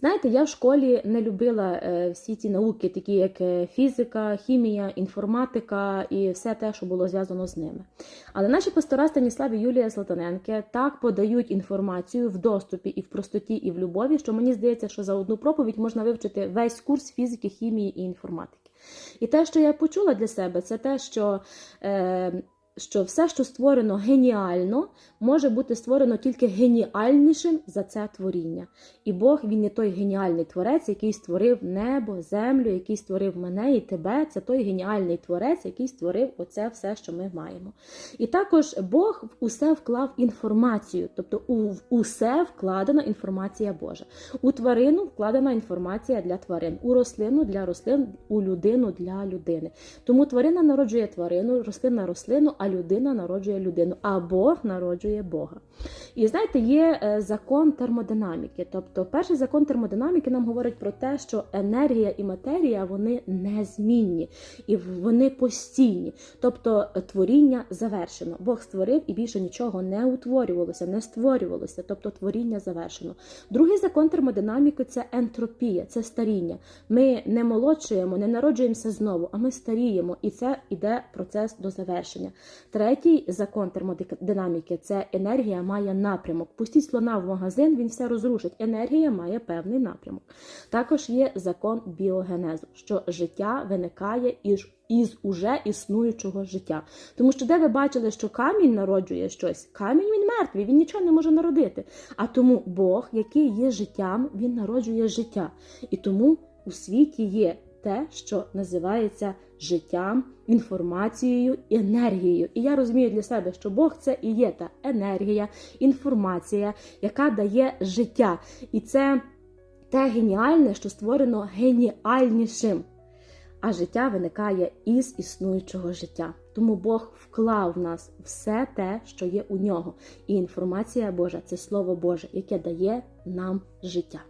Знаєте, я в школі не любила е, всі ці науки, такі як е, фізика, хімія, інформатика і все те, що було зв'язано з ними. Але наші пастора Станіслав і Юлія Златаненки так подають інформацію в доступі і в простоті, і в любові, що мені здається, що за одну проповідь можна вивчити весь курс фізики, хімії і інформатики. І те, що я почула для себе, це те, що. Е, що все, що створено геніально, може бути створено тільки геніальнішим за це творіння. І Бог він не той геніальний творець, який створив небо, землю, який створив мене і тебе. Це той геніальний творець, який створив оце все, що ми маємо. І також Бог в усе вклав інформацію, тобто в усе вкладена інформація Божа. У тварину вкладена інформація для тварин, у рослину для рослин, у людину для людини. Тому тварина народжує тварину, рослина рослину, а людина народжує людину, а Бог народжує Бога. І знаєте, є е, закон термодинаміки. Тобто, перший закон термодинаміки нам говорить про те, що енергія і матерія вони незмінні і вони постійні. Тобто е, творіння завершено. Бог створив і більше нічого не утворювалося, не створювалося. Тобто творіння завершено. Другий закон термодинаміки це ентропія, це старіння. Ми не молодшуємо, не народжуємося знову, а ми старіємо, і це іде процес до завершення. Третій закон термодинаміки це енергія має напрямок. Пустіть слона в магазин, він все розрушить. Енергія має певний напрямок. Також є закон біогенезу, що життя виникає із із уже існуючого життя. Тому що де ви бачили, що камінь народжує щось, камінь він мертвий, він нічого не може народити. А тому Бог, який є життям, він народжує життя. І тому у світі є те, що називається життям, інформацією, енергією. І я розумію для себе, що Бог це і є та енергія, інформація, яка дає життя. І це те геніальне, що створено геніальнішим. А життя виникає із існуючого життя. Тому Бог вклав в нас все те, що є у нього. І інформація Божа це Слово Боже, яке дає нам життя.